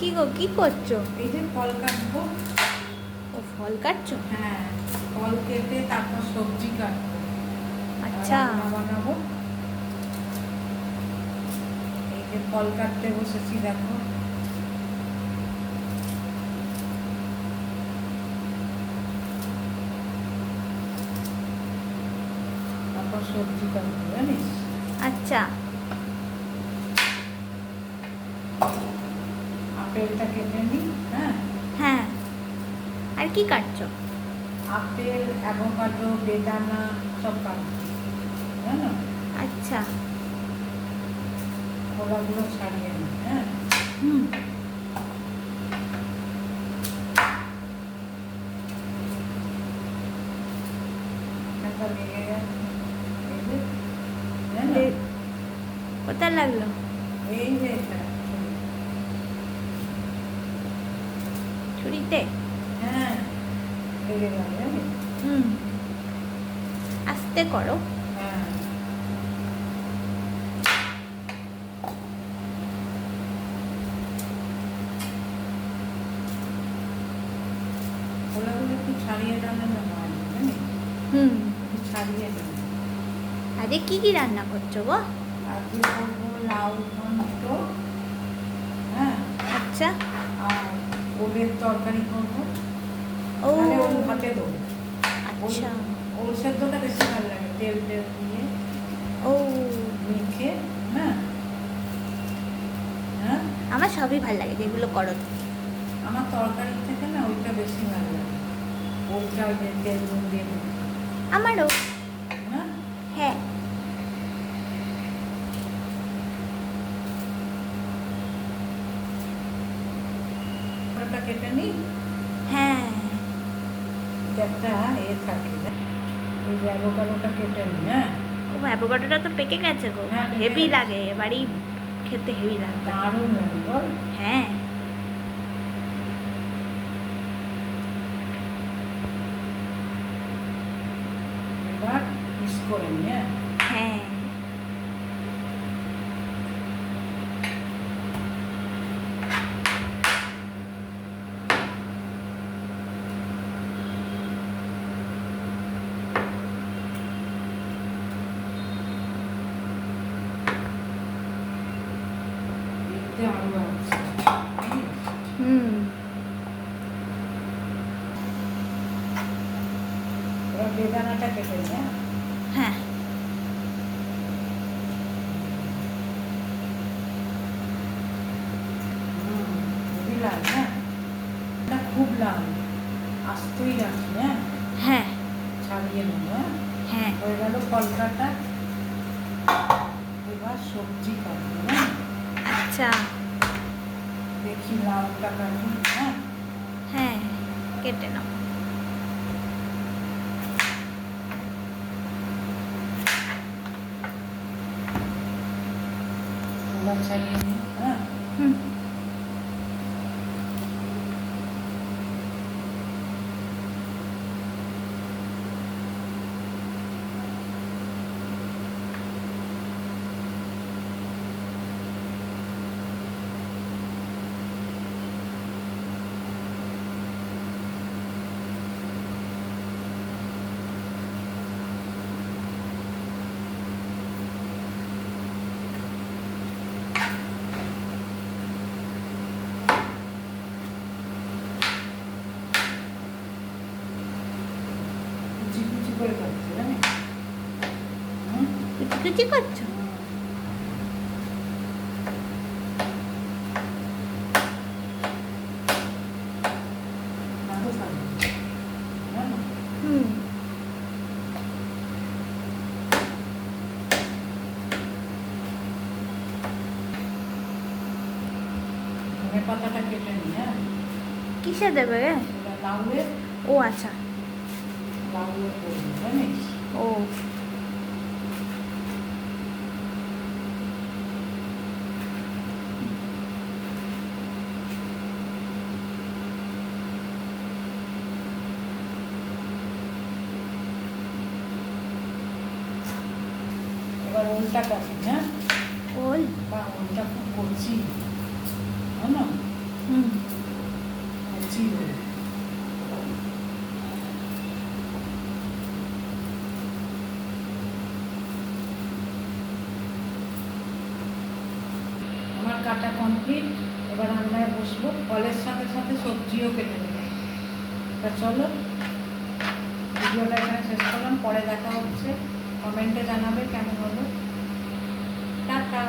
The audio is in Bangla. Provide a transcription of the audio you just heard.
কি গো কি করছ? এই যে ফল কাটবো। ও ফল কাটছো? হ্যাঁ ফল কেটে তারপর সবজি কাটবো। আচ্ছা। বানাবো। এই যে ফল কাটতে বসেছি দেখো। তারপর সবজি কাটবো জানিস? আচ্ছা। আপেলটা কেটে নিই হ্যাঁ? হ্যাঁ। আর কি কাটছো? আপেল অ্যাভোকাডো বেদানা সব কাটবো। জানো আচ্ছা। খোলাগুলো ছাড়িয়ে নিই হ্যাঁ? হুম। কোথায় লাগল? এই যে এটা ছুরিতে হ্যাঁ হুম। আস্তে করো। হ্যাঁ। হুম। আরে কি কি রান্না করছ গো? লাউ ঘন্ট হ্যাঁ। আচ্ছা। আর ওলের তরকারি করব। তাহলে ওল ভাতে দেবো। আচ্ছা। ওল সেদ্ধটা বেশি ভালো লাগে তেল তেল দিয়ে ও। মেখে হ্যাঁ হ্যাঁ? আমার সবই ভালো লাগে যেগুলো করো। আমার তরকারি থেকে না ওইটা বেশি ভালো লাগে। ওলটা ওই তেল নুন দিয়ে আমারও হ্যাঁ হ্যাঁ ওটা কেটে নিই? হ্যাঁ। একটা এ থাকে এই যে অ্যাভোকাডোটা কেটে নিই হ্যাঁ? ও অ্যাভোকাডোটা তো পেকে গেছে গো। হ্যাঁ, হেভি লাগে এবারই খেতে হেভি লাগবে দারুণ লাগে বল। হ্যাঁ। এবার মিস করে নিই হ্যাঁ? হ্যাঁ দেখতে আছে। হুম। এবার বেদানাটা কেটে নিই হ্যাঁ? হ্যাঁ। লাল হ্যাঁ? এটা খুব লাল আস্তই রাখি হ্যাঁ? হ্যাঁ। ছাড়িয়ে নেব হ্যাঁ? হ্যাঁ। হয়ে গেল কলকাতা। এবার সবজি কাটবো হ্যাঁ? আচ্ছা। দেখি লাউটা কাটি হ্যাঁ? হ্যাঁ কেটে নাও। নিই হ্যাঁ? হুম কুচি কুচি করে কাটছি জানিস কুচি করছ? জানো? হ্যাঁ? কিসে দেবে ও আচ্ছা। লাউয়ের করব জানিস ও এবার ওলটা কাটি হ্যাঁ ওল বা ওলটা খুব করছি জানো হুম কাটা কমপ্লিট এবার আমরা বসবো। ফলের সাথে সাথে সবজিও কেটে দেবো তা চলো, ভিডিওটা এখানে শেষ করলাম। পরে দেখা হচ্ছে। কমেন্টে জানাবে কেমন হলো। টাটা।